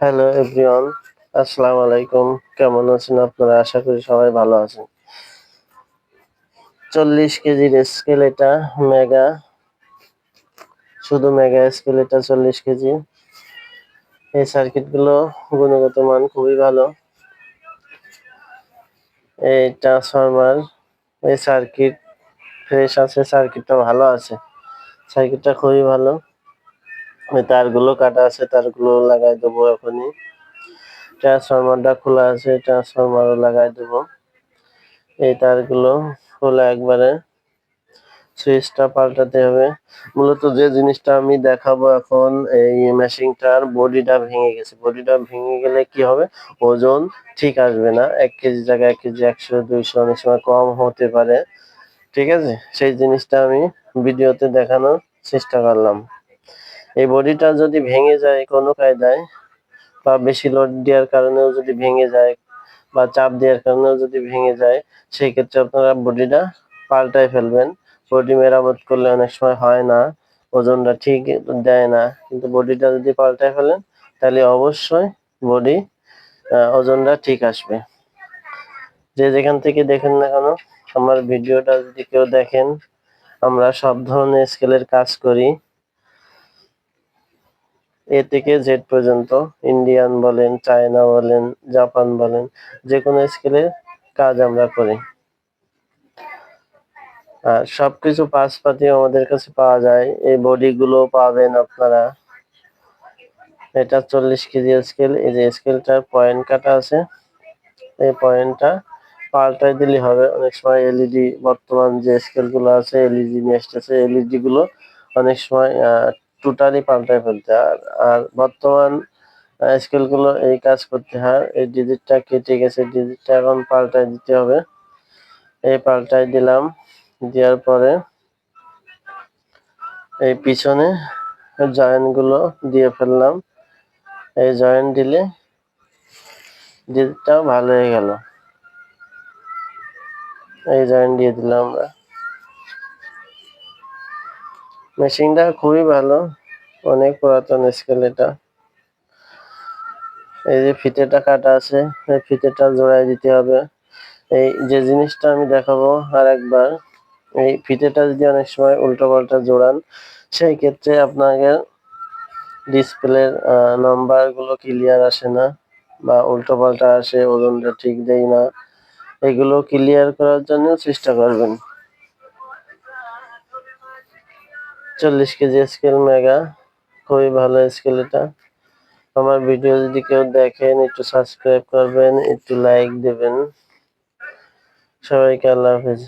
Hello everyone আসসালামু আলাইকুম কেমন আছেন আপনারা? আশা করি সবাই ভালো আছেন। চল্লিশ কেজির স্কেল এটা মেগা। শুধু মেগা স্কেল এটা চল্লিশ কেজি। এই সার্কিটগুলো গুণগত মান খুবই ভালো। এই ট্রান্সফরমার এই সার্কিট, ফ্রেশ আছে, সার্কিটটা ভালো আছে। সার্কিটটা খুবই ভালো। ওই তারগুলো কাটা আছে, তারগুলো লাগাই দেবো এখনই। ট্রান্সফরমারটা খোলা আছে ট্রান্সফরমারও লাগাই দেবো। এই তারগুলো খোলা একবারে। সুইচটা পাল্টাতে হবে। মূলত যে জিনিসটা আমি দেখাবো এখন, এই মেশিনটার বডিটা ভেঙে গেছে। বডিটা ভেঙে গেলে কি হবে? ওজন ঠিক আসবে না। এক কেজি জায়গায় এক কেজি একশো, দুইশো অনেক সময় কম হতে পারে। ঠিক আছে? সেই জিনিসটা আমি ভিডিওতে দেখানোর চেষ্টা করলাম। এই বডিটা যদি ভেঙে যায় কোনো কায়দায়, বা বেশি লোড দেওয়ার কারণেও যদি ভেঙে যায়, বা চাপ দেওয়ার কারণেও যদি ভেঙে যায় সেই ক্ষেত্রে আপনারা বডিটা পাল্টায় ফেলবেন। বডি মেরামত করলে অনেক সময় হয় না, ওজনটা ঠিক দেয় না। কিন্তু বডিটা যদি পাল্টায় ফেলেন, তাহলে অবশ্যই বডি ওজনটা ঠিক আসবে। যে যেখান থেকে দেখেন না কেন, আমার ভিডিওটা যদি কেউ দেখেন, আমরা সব ধরনের স্কেলের কাজ করি। এ থেকে জেড পর্যন্ত, ইন্ডিয়ান বলেন, চায়না বলেন, জাপান বলেন যে কোনো স্কেলে কাজ আমরা করি। আর সবকিছু পাতি আমাদের কাছে পাওয়া যায়। এই বডি গুলো পাবেন আপনারা। এটা চল্লিশ কেজি স্কেল। এই যে স্কেলটার পয়েন্ট কাটা আছে। এই পয়েন্টটা পাল্টাই দিলে হবে। অনেক সময় এলইডি বর্তমান যে স্কেলগুলো আছে, এলইডি নিয়ে আসতেছে, এলইডি গুলো অনেক সময় টোটালি পাল্টাই ফেলতে আর আর বর্তমান স্কেলগুলো এই কাজ করতে হয়। এই ডিজিটটা কেটে গেছে। ডিজিটটা এখন পাল্টাই দিতে হবে। এই পাল্টাই দিলাম। দেওয়ার পরে এই পিছনে জয়েন্টগুলো দিয়ে ফেললাম। এই জয়েন্ট দিলে ডিজিটটাও ভালো হয়ে গেল। এই জয়েন্ট দিয়ে দিলাম আমরা। মেশিনটা খুবই ভালো, অনেক পুরাতন স্কেল এটা। এই যে ফিতেটা কাটা আছে, এই ফিতেটা জোড়ায় দিতে হবে। এই যে জিনিসটা আমি দেখাবো আর একবার এই ফিতেটা যদি অনেক সময় উল্টো পাল্টা জোড়ান, সেই ক্ষেত্রে আপনাকে ডিসপ্লের নাম্বারগুলো ক্লিয়ার আসে না বা উল্টো পাল্টা আসে, ওজনটা ঠিক দেয় না। এগুলো ক্লিয়ার করার জন্য চেষ্টা করবেন। চল্লিশ কেজি স্কেল মেগা খুবই ভালো স্কেল এটা। আমার ভিডিও যদি কেউ দেখেন, একটু সাবস্ক্রাইব করবেন, একটু লাইক দেবেন। সবাইকে আল্লাহ হাফিজ।